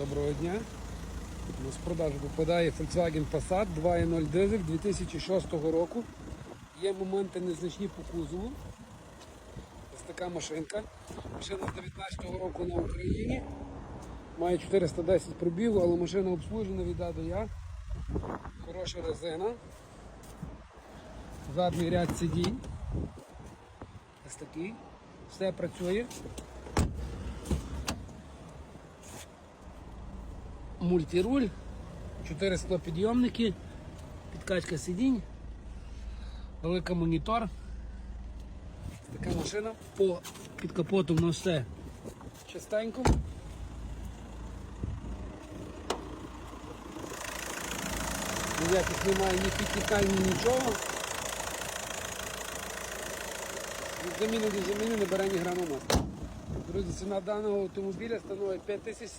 Доброго дня. У нас в продажу попадає Volkswagen Passat 2.0 дизель 2006 року. Є моменти незначні по кузову. Ось така машинка. Машина з 19-го року на Україні. Має 410 пробігу, але машина обслужена від А до Я. Хороша резина. Задній ряд сидінь. Ось такий. Все працює. Мультируль, 4 склопідйомники, підкачка сидінь, велика монітор. Така машина. По під капотом на все чистенько. Ніяких немає ні підтікань, ні нічого. Заміни до заміни не бере ні граму масла. Друзі, ціна даного автомобіля становить